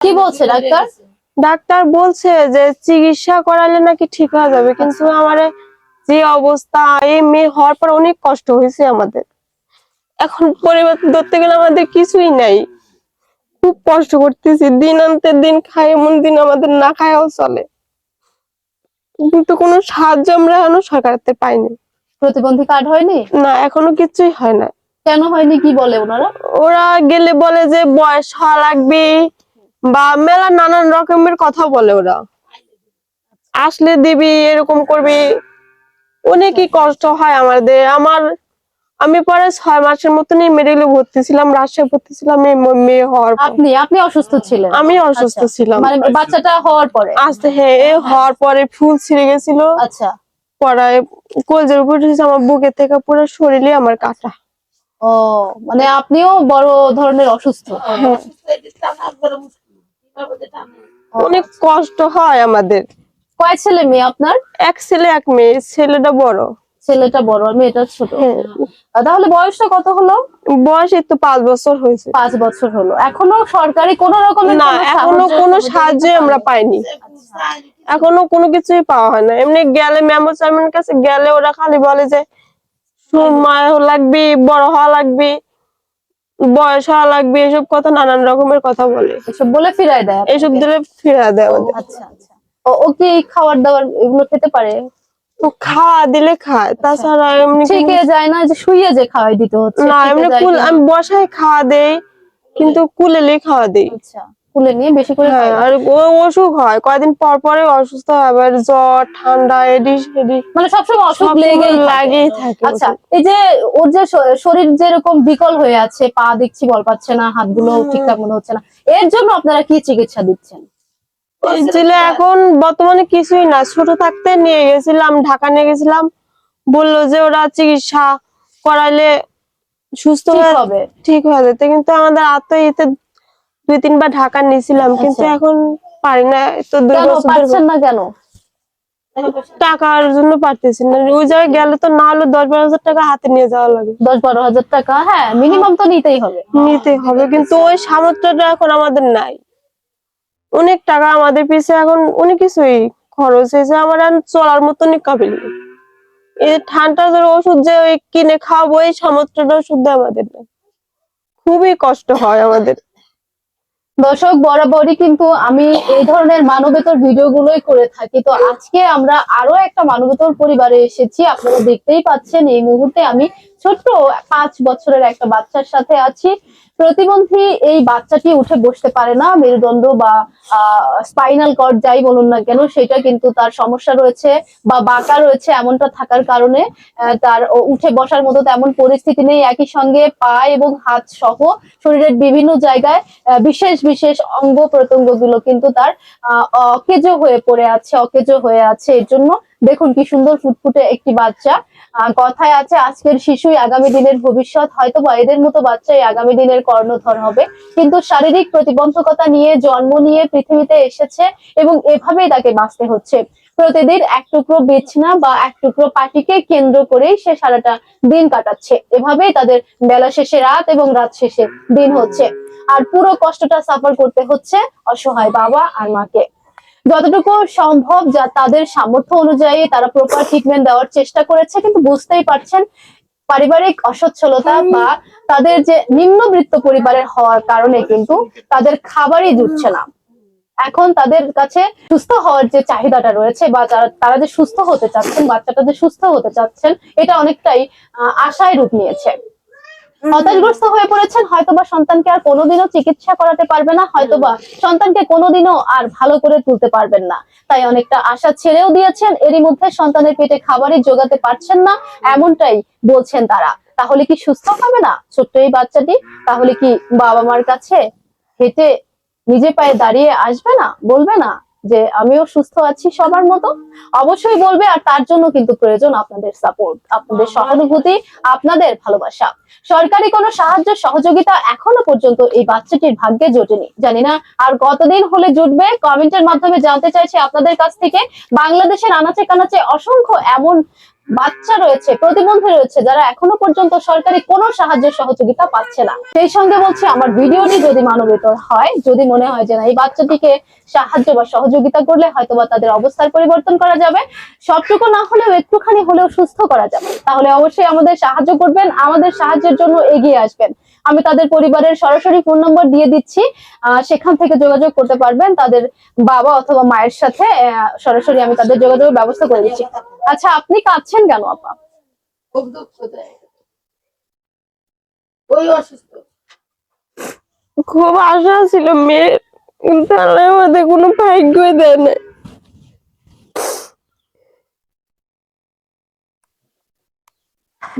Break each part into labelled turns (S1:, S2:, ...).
S1: কি বলছে doctor?
S2: Doctor বলছে যে চিকিৎসা করালে নাকি ঠিক হয়ে যাবে কিন্তু আমার যে অবস্থা এই মেয়ে হওয়ার পর অনেক কষ্ট হয়েছে আমাদের। এখন পরিবার ধরতে গেলে আমাদের কিছুই নাই। খুব কষ্ট করতেছি দিন আনতে দিন খাই এমন দিন আমাদের না খায়াও চলে। কিন্তু কোনো সাহায্য আমরা এখনও সরকারের পাইনি।
S1: প্রতিবন্ধী কার্ড হয়নি?
S2: না এখনও কিছুই হয় না।
S1: কেন হয়নি কি বলে ওনারা?
S2: ওরা গেলে বলে যে বয়স হওয়া লাগবে বা মেলা নানান রকমের কথা বলে ওরা। আসলে দিবি এরকম করবি অনেকই কষ্ট হয় আমাদের। আমার আমি পরে ছয় মাসের মতনই মেডিকেলে ভর্তি ছিলাম রাজশাহী ভর্তি ছিলাম মেয়ে হওয়ার
S1: আপনি আপনি অসুস্থ ছিলেন?
S2: আমি অসুস্থ
S1: আচ্ছা।
S2: ছিলাম।
S1: মানে বাচ্চাটা হওয়ার পরে?
S2: আসতে হ্যাঁ এ হওয়ার পরে ফুল ছিঁড়ে গেছিল।
S1: আচ্ছা।
S2: পড়ায় কলজের উপর আমার বুকে থেকে পুরো শরীরে আমার কাটা।
S1: ও মানে আপনিও বড় ধরনের অসুস্থ।
S2: অনেক কষ্ট হয় আমাদের।
S1: কয় ছেলে মেয়ে আপনার?
S2: এক ছেলে এক মেয়ে। ছেলেটা বড়।
S1: ছেলেটা বড় আর মেয়েটা ছোট।
S2: হ্যাঁ।
S1: তাহলে বয়সটা কত হলো?
S2: বয়স তো পাঁচ বছর হয়েছে।
S1: পাঁচ বছর হলো। এখনও সরকারি কোন রকমের
S2: না
S1: এখনও
S2: কোনো সাহায্য আমরা পাইনি। এখনও কোনো কিছুই পাওয়া হয় না। এমনি গেলে মেম্বার চেয়ারম্যানের কাছে গেলে ওরা খালি বলে যে সময় লাগবে বড় হওয়া লাগবে। বয়স হওয়া লাগবে এসব কথা নানান রকমের কথা বলে।
S1: এসব বলে ফিরায় দেয়?
S2: এসব দিলে ফিরায় দেয় আমাদের
S1: আচ্ছা আচ্ছা। ও কি খাবার দাবার এগুলো খেতে পারে?
S2: খাওয়া দিলে খায় তাছাড়া এমনি কোনো-
S1: যায় না যে শুইয়ে যে খাওয়াই দিতে হচ্ছে
S2: না এমনি কুল আমি বসায় খাওয়া দেই কিন্তু কুলেলে খাওয়া দেই।
S1: আচ্ছা। কুলে নিয়ে বেশি করে
S2: হ্যাঁ আর ও অসুখ হয় কয়দিন পর পরে অসুস্থ হয় আবার জ্বর ঠান্ডা এডি সেডি
S1: মানে সবসময় অসুখ
S2: সবসময়
S1: লেগেই থাকে।
S2: লাগেই থাকে
S1: আচ্ছা এই যে ওর যে শরীর যেরকম বিকল হয়ে আছে পা দেখছি বল পাচ্ছে না হাতগুলো ঠিকঠাক মনে হচ্ছে না এর জন্য আপনারা কি চিকিৎসা দিচ্ছেন?
S2: ছেলে এখন বর্তমানে কিছুই না ছোট থাকতে নিয়ে গেছিলাম ঢাকা নিয়ে গেছিলাম বলল যে ওরা চিকিৎসা করাইলে সুস্থ হয়ে
S1: হবে।
S2: ঠিক হয়ে যেতে কিন্তু আমাদের আত্মীয়তে দুই তিনবার ঢাকা নিয়েছিলাম কিন্তু
S1: আচ্ছা।
S2: এখন পারি না তো দুই
S1: কেন
S2: বছর
S1: না কেন?
S2: টাকার জন্য পারতেছি না। ওই জায়গায় গেলে তো না হলে দশ বারো হাজার টাকা হাতে নিয়ে যাওয়া লাগে।
S1: দশ বারো হাজার টাকা হ্যাঁ মিনিমাম তো নিতেই হবে।
S2: নিতে হবে কিন্তু ওই সামর্থ্যটা এখন আমাদের নাই। অনেক টাকা আমাদের পিছে এখন অনেক কিছুই খরচ হয়েছে আমার আর চলার মতনই কাবিল। এই ঠান্ডা জ্বর ওষুধ যে ওই কিনে খাওয়াবো এই সামর্থ্যটা শুদ্ধ আমাদের নেই। খুবই কষ্ট হয় আমাদের।
S1: দর্শক, বরাবরই কিন্তু আমি এই ধরনের মানবেতর ভিডিও গুলোই করে থাকি। তো আজকে আমরা আরও একটা মানবেতর পরিবারে এসেছি। আপনারা দেখতেই পাচ্ছেন, এই মুহূর্তে আমি ছোট্ট পাঁচ বছরের একটা বাচ্চার সাথে আছি। প্রতিবন্ধী এই বাচ্চাটি উঠে বসতে পারে না, মেরুদণ্ড বা স্পাইনাল কর্ড যাই বলুন না কেন, সেটা কিন্তু তার সমস্যা রয়েছে বা বাঁকা রয়েছে এমনটা থাকার কারণে। তার উঠে বসার মতো তেমন পরিস্থিতি নেই। একই সঙ্গে পা এবং হাত সহ শরীরের বিভিন্ন জায়গায় বিশেষ বিশেষ অঙ্গ প্রত্যঙ্গ কিন্তু তার অকেজো হয়ে পড়ে আছে, অকেজো হয়ে আছে। এর জন্য দেখুন কি সুন্দর ফুটফুটে একটি বাচ্চা। কথায় আছে, আজকের শিশুই আগামী দিনের ভবিষ্যৎ হয়তো বা এদের মতো বাচ্চাই আগামী দিনের কর্ণধর হবে। কিন্তু শারীরিক প্রতিবন্ধকতা নিয়ে জন্ম নিয়ে পৃথিবীতে এসেছে এবং এভাবেই তাকে বাঁচতে হচ্ছে। প্রতিদিন এক টুকরো বিছনা বা এক টুকরো পাটিকে কেন্দ্র করেই সে সারাটা দিন কাটাচ্ছে। এভাবেই তাদের বেলা শেষে রাত এবং রাত শেষে দিন হচ্ছে। আর পুরো কষ্টটা সাফার করতে হচ্ছে অসহায় বাবা আর মাকে। যতটুকু সম্ভব যা তাদের সামর্থ্য অনুযায়ী তারা প্রপার ট্রিটমেন্ট দেওয়ার চেষ্টা করেছে কিন্তু বুঝতেই পারছেন পারিবারিক অসচ্ছলতা বা তাদের যে নিম্নবৃত্ত পরিবারের হওয়ার কারণে কিন্তু তাদের খাবারই জুটছে না। এখন তাদের কাছে সুস্থ হওয়ার যে চাহিদাটা রয়েছে বা তারা যে সুস্থ হতে চাচ্ছেন বাচ্চাটা যে সুস্থ হতে চাচ্ছেন এটা অনেকটাই আশায় রূপ নিয়েছে। হতাশগ্রস্ত হয়ে পড়েছেন হয়তোবা সন্তানকে আর কোনোদিনও চিকিৎসা করাতে পারবে না হয়তোবা সন্তানকে কোনোদিনও আর ভালো করে তুলতে পারবেন না। তাই অনেকটা আশা ছেড়েও দিয়েছেন এরই মধ্যে সন্তানের পেটে খাবারই জোগাতে পারছেন না এমনটাই বলছেন তারা। তাহলে কি সুস্থ হবে না ছোট্ট এই বাচ্চাটি? তাহলে কি বাবা মার কাছে হেঁটে নিজে পায়ে দাঁড়িয়ে আসবে না বলবে না? যে আমিও সুস্থ আছি সবার মতো। অবশ্যই বলবে আর তার জন্য কিন্তু প্রয়োজন আপনাদের সাপোর্ট আপনাদের সহানুভূতি আপনাদের ভালোবাসা। সরকারি কোনো সাহায্য সহযোগিতা এখনও পর্যন্ত এই বাচ্চাটির ভাগ্যে জোটেনি। জানি না আর কতদিন হলে জুটবে কমেন্টের মাধ্যমে জানতে চাইছি আপনাদের কাছ থেকে। বাংলাদেশের আনাচে কানাচে অসংখ্য এমন বাচ্চা রয়েছে, প্রতিবন্ধী রয়েছে, যারা এখনও পর্যন্ত সরকারি কোনো সাহায্য সহযোগিতা পাচ্ছে না। সেই সঙ্গে বলছি, আমার ভিডিওটি যদি মানবেতর হয়, যদি মনে হয় যে না, এই বাচ্চাটিকে সাহায্য বা সহযোগিতা করলে হয়তো বা তাদের অবস্থার পরিবর্তন করা যাবে। সবটুকু না হলেও একটুখানি হলেও সুস্থ করা যাবে। তাহলে অবশ্যই আমাদের সাহায্য করবেন, আমাদের সাহায্যের জন্য এগিয়ে আসবেন। আমি তাদের পরিবারের সরাসরি ফোন নম্বর দিয়ে দিচ্ছি। সেখান থেকে যোগাযোগ করতে পারবেন। তাদের বাবা অথবা মায়ের সাথে সরাসরি আমি তাদের যোগাযোগের ব্যবস্থা করে দিচ্ছি। আচ্ছা আপনি কাঁদছেন কেন আপা?
S3: খুব দুঃখ দেয়। ওই অসুস্থ।
S2: খুব আশা ছিল মেয়ে কিন্তু আল্লাহ আমাদের কোনো ভাগ্যই দেয় না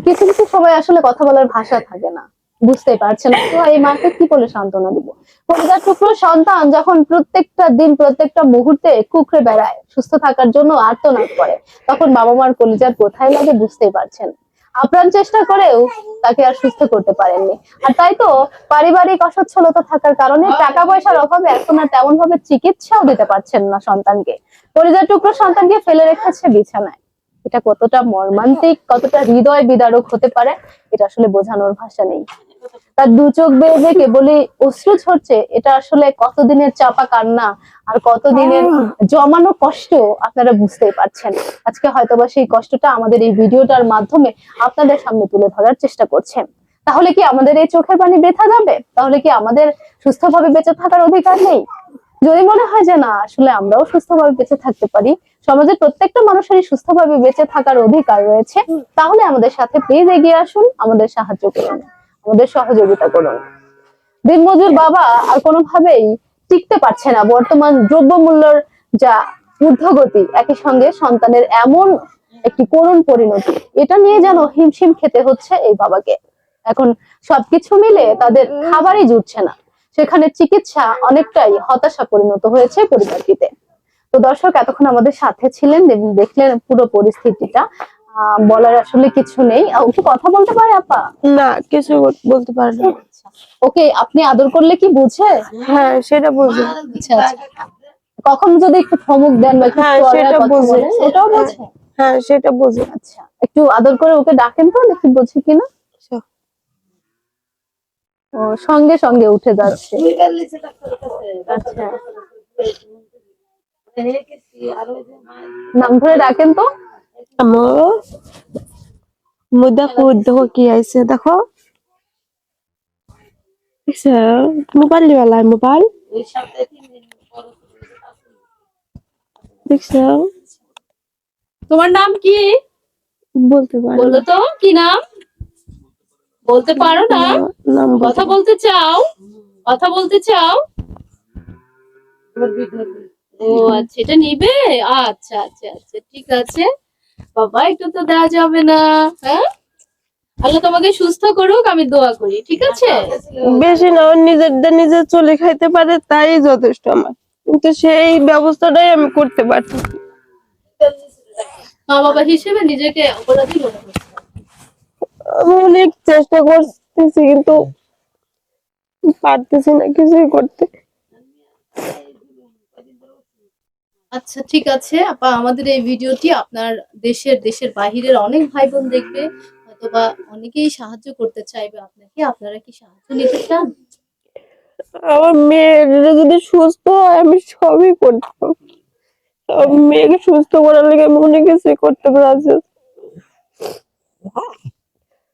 S1: কিছু কিছু সময় আসলে কথা বলার ভাষা থাকে না। বুঝতেই পারছে না তো এই মাকে কি বলে সান্ত্বনা দিব পরিবার টুকরো সন্তান যখন প্রত্যেকটা দিন, প্রত্যেকটা মুহূর্তে কুকড়ে বেড়ায়, সুস্থ থাকার জন্য আর্তনাদ করে, তখন বাবা মার কলিজার কোথায় লাগে বুঝতেই পারছেন আপ্রাণ চেষ্টা করেও তাকে আর সুস্থ করতে পারেননি। আর তাই তো পারিবারিক অসচ্ছলতা থাকার কারণে টাকা পয়সার অভাবে এখন আর তেমন ভাবে চিকিৎসাও দিতে পারছেন না সন্তানকে। পরিবার টুকরো সন্তানকে ফেলে রেখেছে বিছানায়। এটা কতটা মর্মান্তিক, কতটা হৃদয় বিদারক হতে পারে, এটা আসলে বোঝানোর ভাষা নেই। তার দু চোখ বেয়ে কেবলই অশ্রু ঝরছে এটা আসলে কতদিনের চাপা কান্না আর কতদিনের জমানো কষ্ট আপনারা বুঝতেই পারছেন। আজকে হয়তোবা সেই কষ্টটা আমাদের এই ভিডিওটার মাধ্যমে আপনাদের সামনে তুলে ধরার চেষ্টা করছেন। তাহলে কি আমাদের এই চোখের পানি বেথা যাবে? তাহলে কি আমাদের সুস্থভাবে বেঁচে থাকার অধিকার নেই? যদি মনে হয় যে না আসলে আমরাও সুস্থভাবে বেঁচে থাকতে পারি সমাজের প্রত্যেকটা মানুষেরই সুস্থভাবে বেঁচে থাকার অধিকার রয়েছে তাহলে আমাদের সাথে প্লিজ এগিয়ে আসুন আমাদের সাহায্য করুন। আমাদের সহযোগিতা করুন। দিনমজুর বাবা আর কোনোভাবেই টিকতে পারছে না। বর্তমান দ্রব্যমূল্যর যা ঊর্ধ্বগতি, একই সঙ্গে সন্তানের এমন একটি করুণ পরিণতি, এটা নিয়ে যেন হিমশিম খেতে হচ্ছে এই বাবাকে। এখন সবকিছু মিলে তাদের খাবারই জুটছে না। সেখানে চিকিৎসা অনেকটাই হতাশা পরিণত হয়েছে পরিবারটিতে। তো দর্শক, এতক্ষণ আমাদের সাথে ছিলেন এবং দেখলেন পুরো পরিস্থিতিটা। বলার আসলে কিছু নেই। ও কি কথা বলতে পারে আপা?
S2: না কিছু বলতে পারে না।
S1: ওকে আপনি আদর করলে কি বুঝে?
S2: হ্যাঁ সেটা বুঝি।
S1: আচ্ছা আচ্ছা। কখন যদি একটু থমক দেন বা একটু
S2: হ্যাঁ, সেটা বুঝে।
S1: সেটাও বোঝে।
S2: হ্যাঁ সেটা বুঝি।
S1: আচ্ছা একটু আদর করে ওকে ডাকেন তো দেখি বুঝে কিনা।
S2: আচ্ছা।
S1: ও সঙ্গে সঙ্গে উঠে যাচ্ছে। আচ্ছা। নাম ধরে ডাকেন তো।
S2: আমার মু দেখো দেখো কি আইছে দেখো। মোবাইল মোবাইল দেখছ?
S4: তোমার নাম কি?
S2: বলতে পারে।
S4: বলো তো কি নাম? বলতে পারো না।
S2: নাম
S4: কথা বলতে চাও? কথা বলতে চাও? ও আচ্ছা এটা নিবে? আচ্ছা আচ্ছা আচ্ছা ঠিক আছে। বাবা একটু তো দেওয়া যাবে না হ্যাঁ? আল্লাহ তোমাকে সুস্থ করুক আমি দোয়া করি ঠিক আছে?
S2: বেশি না ও নিজেরটা নিজে চলে খাইতে পারে তাই যথেষ্ট আমার। কিন্তু সেই ব্যবস্থাটাই আমি করতে পারছি
S4: মা বাবা হিসেবে নিজেকে অপরাধী মনে করছে
S2: আমি অনেক চেষ্টা করতেছি কিন্তু পারতেছি না কিছুই করতে।
S4: আচ্ছা ঠিক আছে। আপা আমাদের এই ভিডিওটি আপনার দেশের দেশের বাহিরের অনেক ভাই বোন দেখবে। অথবা অনেকেই সাহায্য করতে চাইবে আপনাকে। আপনারা কি সাহায্য নিতে চান?
S2: আমার মেয়ের যদি সুস্থ হয় আমি সবই করতাম মেয়েকে সুস্থ করার লেগে আমি অনেক কিছুই করতে পারছি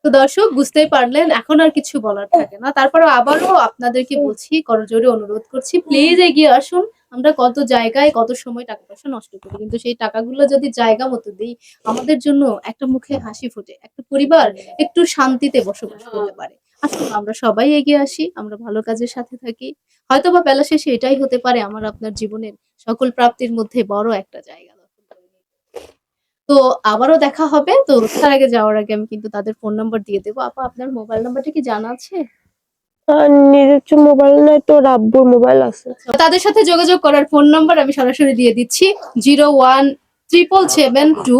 S4: তো দর্শক বুঝতেই পারলেন এখন আর কিছু বলার থাকে না। তারপরে আবারও আপনাদেরকে বলছি করজোরে অনুরোধ করছি প্লিজ এগিয়ে আসুন। আমরা কত জায়গায় কত সময় টাকা পয়সা নষ্ট করি। কিন্তু সেই টাকাগুলো যদি জায়গা মতো দিই আমাদের জন্য একটা মুখে হাসি ফোটে একটা পরিবার একটু শান্তিতে বসবাস করতে পারে। আসুন আমরা সবাই এগিয়ে আসি আমরা ভালো কাজের সাথে থাকি। হয়তো বা বেলা শেষে এটাই হতে পারে আমার আপনার জীবনের সকল প্রাপ্তির মধ্যে বড় একটা জায়গা তো আবারও দেখা হবে। তো তার আগে যাওয়ার আগে আমি কিন্তু তাদের ফোন নাম্বার দিয়ে দেবো। আপা আপনার মোবাইল নাম্বারটা কি জানা আছে?
S2: মোবাইল তো মোবাইল
S4: তাদের সাথে যোগাযোগ করার ফোন নাম্বার আমি সরাসরি দিয়ে দিচ্ছি, zero one triple seven two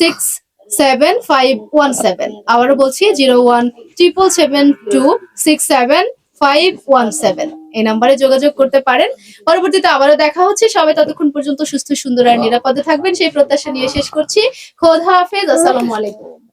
S4: six seven five one seven আবারও বলছি, zero one triple seven two six seven five one seven
S1: এই নাম্বারে যোগাযোগ করতে পারেন। পরবর্তীতে আবারও দেখা হচ্ছে। সবাই ততক্ষণ পর্যন্ত সুস্থ, সুন্দর আর নিরাপদে থাকবেন। সেই প্রত্যাশা নিয়ে শেষ করছি। খোদা হাফেজ, আসসালামু আলাইকুম।